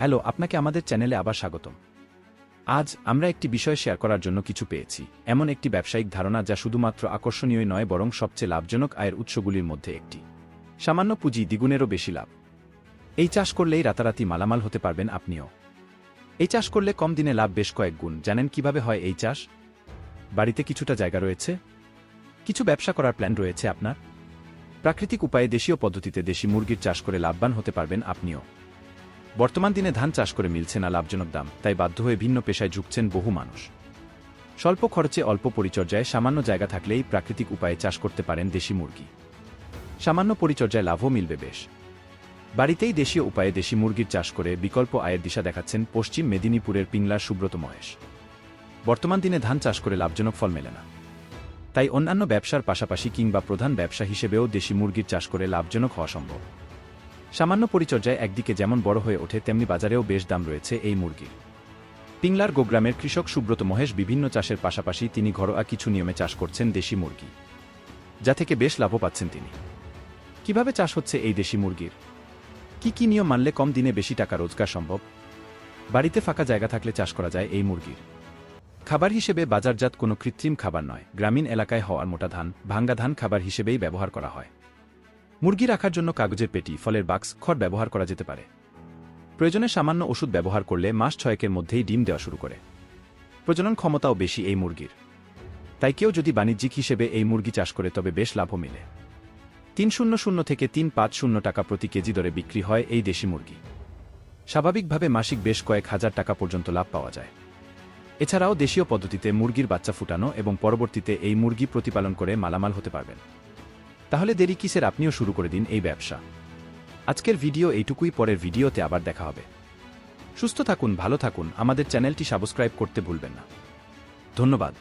Hello, আপনাকে আমাদের চ্যানেলে আবার স্বাগতম। আজ আমরা একটি বিষয় শেয়ার করার জন্য কিছু পেয়েছি। এমন একটি ব্যবসায়িক ধারণা যা শুধুমাত্র আকর্ষণীয় নয়, বরং সবচেয়ে লাভজনক আয়ের উৎসগুলির মধ্যে একটি। সামান্য পুঁজি দ্বিগুণেরও বেশি লাভ। এই চাষ করলেই রাতারাতি মালামাল হতে পারবেন আপনিও। এই চাষ করলে কম দিনে লাভ বেশ কয়েক গুণ। জানেন কীভাবে হয় এই চাষ? বাড়িতে কিছুটা জায়গা রয়েছে? কিছু ব্যবসা করার প্ল্যান রয়েছে আপনার? প্রাকৃতিক উপায়ে দেশীয় পদ্ধতিতে দেশি মুরগির চাষ করে লাভবান হতে পারবেন আপনিও। বর্তমান দিনে ধান চাষ করে মিলছে না লাভজনক দাম, তাই বাধ্য হয়ে ভিন্ন পেশায় ঝুঁকছেন বহু মানুষ। স্বল্প খরচে অল্প পরিচর্যায় সামান্য জায়গা থাকলেই প্রাকৃতিক উপায়ে চাষ করতে পারেন দেশি মুরগি। সামান্য পরিচর্যায় লাভও মিলবে বেশ। বাড়িতেই দেশীয় উপায়ে দেশি মুরগির চাষ করে বিকল্প আয়ের দিশা দেখাচ্ছেন পশ্চিম মেদিনীপুরের পিংলার সুব্রত মহেশ। বর্তমান দিনে ধান চাষ করে লাভজনক ফল মেলে না। তাই অন্যান্য ব্যবসার পাশাপাশি কিংবা প্রধান ব্যবসা হিসেবেও দেশি মুরগির চাষ করে লাভজনক হওয়া সম্ভব। সামান্য পরিচর্যায় একদিকে যেমন বড় হয়ে ওঠে, তেমনি বাজারেও বেশ দাম রয়েছে এই মুরগির পিংলার গোগ্রামের কৃষক সুব্রত মহেশ বিভিন্ন চাষের পাশাপাশি তিনি ঘরোয়া কিছু নিয়মে চাষ করছেন দেশি মুরগি, যা থেকে বেশ লাভও পাচ্ছেন তিনি। কীভাবে চাষ হচ্ছে এই দেশি মুরগির? কি কি নিয়ম মানলে কম দিনে বেশি টাকা রোজগার সম্ভব? বাড়িতে ফাঁকা জায়গা থাকলে চাষ করা যায় এই মুরগির। খাবার হিসেবে বাজারজাত কোনো কৃত্রিম খাবার নয়। গ্রামীণ এলাকায় হওয়ার মোটা ধান, ভাঙ্গা ধান খাবার হিসেবেই ব্যবহার করা হয়। মুরগি রাখার জন্য কাগজের পেটি, ফলের বাক্স, খড় ব্যবহার করা যেতে পারে। প্রয়োজনে সামান্য ওষুধ ব্যবহার করলে মাস ছয়েকের মধ্যেই ডিম দেওয়া শুরু করে। প্রজনন ক্ষমতাও বেশি এই মুরগির। তাই কেউ যদি বাণিজ্যিক হিসেবে এই মুরগি চাষ করে, তবে বেশ লাভও মিলে। তিন শূন্য শূন্য থেকে তিন পাঁচ শূন্য টাকা প্রতি কেজি দরে বিক্রি হয় এই দেশি মুরগি। স্বাভাবিকভাবে মাসিক বেশ কয়েক হাজার টাকা পর্যন্ত লাভ পাওয়া যায়। এছাড়াও দেশীয় পদ্ধতিতে মুরগির বাচ্চা ফুটানো এবং পরবর্তীতে এই মুরগি প্রতিপালন করে মালামাল হতে পারবেন। তাহলে দেরি কিসের? আপনিও শুরু করে দিন এই ব্যবসা। আজকের ভিডিও এইটুকুই, পরের ভিডিওতে আবার দেখা হবে। সুস্থ থাকুন, ভালো থাকুন। আমাদের চ্যানেলটি সাবস্ক্রাইব করতে ভুলবেন না। ধন্যবাদ।